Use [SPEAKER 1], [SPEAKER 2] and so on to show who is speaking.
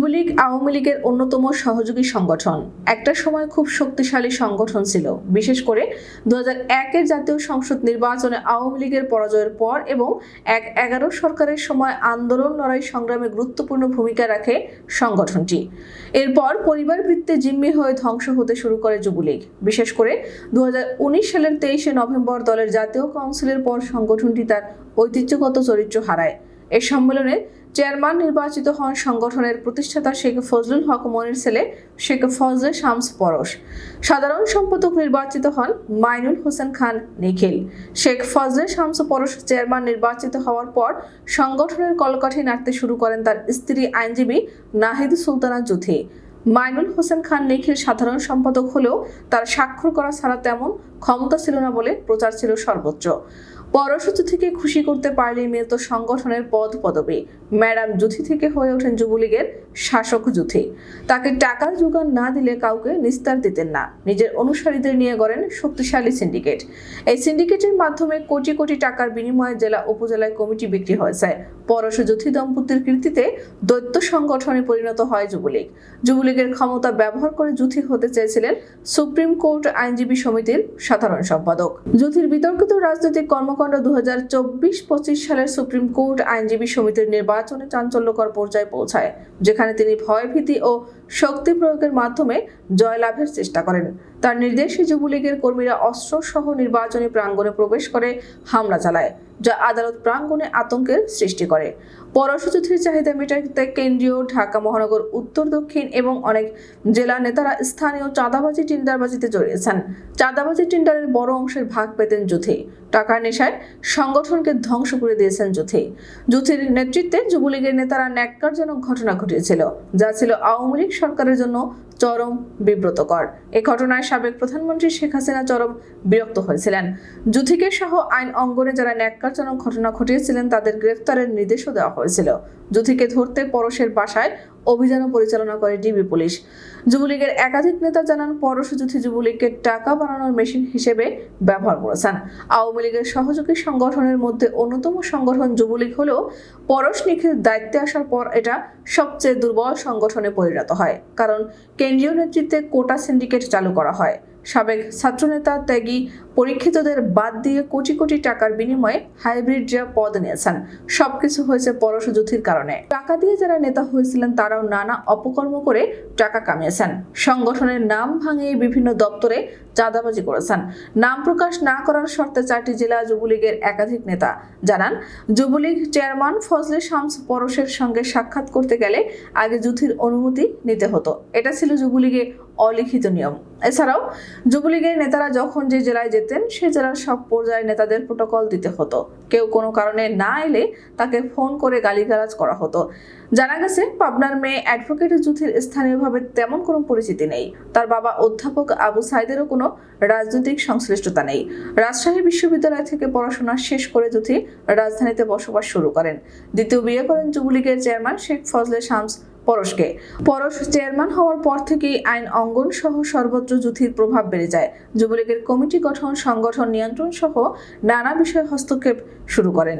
[SPEAKER 1] যুবলীগ আওয়ামী লীগের অন্যতম সহযোগী সংগঠন। একটা সময় খুব শক্তিশালী সংগঠন ছিল। বিশেষ করে দু একের জাতীয় সংসদ নির্বাচনে আওয়ামী লীগের পরাজয়ের পর এবং এক এগারো সরকারের সময় আন্দোলন, লড়াই, সংগ্রামে গুরুত্বপূর্ণ ভূমিকা রাখে সংগঠনটি। এরপর পরিবার বৃত্তে জিম্মি হয়ে ধ্বংস হতে শুরু করে যুবলীগ। বিশেষ করে দু হাজার উনিশ সালের তেইশে নভেম্বর দলের জাতীয় কাউন্সিলের পর সংগঠনটি তার ঐতিহ্যগত চরিত্র হারায়। এ সম্মেলনে চেয়ারম্যান নির্বাচিত হন সংগঠনের প্রতিষ্ঠাতা শেখ ফজলুল হক মনির ছেলে শেখ ফজলে শামস পরশ। সাধারণ সম্পাদক নির্বাচিত হন মাইনুল হোসেন খান নিখিল। শেখ ফজলে শামস পরশ চেয়ারম্যান নির্বাচিত হওয়ার পর সংগঠনের কলকাঠি নাড়তে শুরু করেন তার স্ত্রী আইনজীবী নাহিদ সুলতানা জুথি মাইনুল হোসেন খান নিখিল সাধারণ সম্পাদক হলেও তার স্বাক্ষর করা ছাড়া তেমন ক্ষমতা ছিল না বলে প্রচার ছিল সর্বোচ্চ। পরশু থেকে খুশি করতে পারলেই মিলত সংগঠনের পদ পদবি। ম্যাডাম জুথি থেকে হয়ে ওঠেন যুবলীগের শাসক জুথি তাকে টাকার যোগান না দিলে কাউকে নিস্তার দিতেন না। নিজের অনুসারীদের নিয়ে গড়েন শক্তিশালী সিন্ডিকেট। এই সিন্ডিকেটের মাধ্যমে কোটি কোটি টাকার বিনিময়ে জেলা উপজেলায় কমিটি বিক্রি হয়েছে। পরশু জুথি দম্পতির কীর্তিতে দৈত্য সংগঠনে পরিণত হয় যুবলীগ। যুবলীগের ক্ষমতা ব্যবহার করে জুথি হতে চেয়েছিলেন সুপ্রিম কোর্ট আইনজীবী সমিতির সাধারণ সম্পাদক। জুথির বিতর্কিত রাজনৈতিক কর্মকাণ্ড দু হাজার চব্বিশ, পঁচিশ সালের সুপ্রিম কোর্ট আইনজীবী সমিতির নির্বাচনে চাঞ্চল্যকর পর্যায়ে পৌঁছায়, যেখানে তিনি ভয়ভীতি ও শক্তি প্রয়োগের মাধ্যমে জয়লাভের চেষ্টা করেন। তার নির্দেশে যুবলীগের কর্মীরা অস্ত্র সহ নির্বাচনী প্রাঙ্গণে প্রবেশ করে হামলা চালায়, যা আদালত প্রাঙ্গণে আতঙ্কের সৃষ্টি করে। পরশুযুদ্ধের চাহিদা মেটাতে কেন্দ্রীয় ঢাকা মহানগর, উত্তর, দক্ষিণ এবং অনেক জেলা নেতারা স্থানীয় চাঁদাবাজি টিন্ডারবাজিতে জড়িয়েছেন। চাঁদাবাজি টিন্ডারের বড় অংশের ভাগ পেতেন যুথি টাকার নেশায় সংগঠনকে ধ্বংস করে দিয়েছেন যুথি যুথির নেতৃত্বে যুবলীগের নেতারা ন্যাক্কারজনক ঘটনা ঘটিয়েছিল, যা ছিল আওয়ামী লীগ সরকারের জন্য চরম বিব্রতকর। এ ঘটনায় সাবেক প্রধানমন্ত্রী শেখ হাসিনা চরম বিরক্ত হয়েছিলেন। যুথিকে সহ আইন অঙ্গনে যারা ন্যাক্কারজনক ঘটনা ঘটিয়েছিলেন, তাদের গ্রেফতারের নির্দেশও দেওয়া হয়েছিল। যুথিকে ধরতে পরশের বাসায় অভিযানও পরিচালনা করে ডিবি পুলিশ। যুবলীগের একাধিক নেতা জানান পরশু যুথি যুবলীগকে টাকা বানানোর মেশিন হিসেবে ব্যবহার করেছেন। আওয়ামী লীগের সহযোগী সংগঠনের মধ্যে অন্যতম সংগঠন যুবলীগ হলেও পরশ নিখিল দায়িত্বে আসার পর এটা সবচেয়ে দুর্বল সংগঠনে পরিণত হয়। কারণ কেন্দ্রীয় নেতৃত্বে কোটা সিন্ডিকেট চালু করা হয়। সাবেক ছাত্রনেতা ত্যাগী পরীক্ষিতদের বাদ দিয়ে কোটি কোটি টাকার বিনিময়ে হাইব্রিড যা পদ নিয়েছেন, সবকিছু হয়েছে পরশ যুথির কারণে। টাকা দিয়ে যারা নেতা হয়েছিলেন, তারাও নানা অপকর্ম করে টাকা কামিয়েছেন। সংগঠনের নাম ভাঙিয়ে বিভিন্ন দপ্তরে চাঁদাবাজি করেছেন। নাম প্রকাশ না করার শর্তে চারটি জেলা যুবলীগের একাধিক নেতা জানান, যুবলীগ চেয়ারম্যান ফজলে শামস পরশের সঙ্গে সাক্ষাৎ করতে গেলে আগে যুথির অনুমতি নিতে হতো। এটা ছিল যুবলীগে অলিখিত নিয়ম। এছাড়াও, যুবলীগের নেতারা যখন যে জেলায় যেতেন, সে জেলার সব পর্যায়ে নেতাদের প্রোটোকল দিতে হতো। কেউ কোনো কারণে না এলে তাকে ফোন করে গালিগালাজ করা হতো। জানা গেছে, পাবনার মেয়ে অ্যাডভোকেট যুথির স্থানীয়ভাবে তেমন কোনো পরিচিতি নেই। তার বাবা অধ্যাপক আবু সাইদেরও কোনো রাজনৈতিক সংশ্লিষ্টতা নেই। রাজশাহী বিশ্ববিদ্যালয় থেকে পড়াশোনা শেষ করে যুথি রাজধানীতে বসবাস শুরু করেন। দ্বিতীয় বিয়ে করেন যুবলীগের চেয়ারম্যান শেখ ফজলে শামস। পরশকে। পরশ চেয়ারম্যান হওয়ার পর থেকেই আইন অঙ্গন সহ সর্বত্র যুথির প্রভাব বেড়ে যায়। যুবলীগের কমিটি গঠন, সংগঠন নিয়ন্ত্রণ সহ নানা বিষয়ে হস্তক্ষেপ শুরু করেন।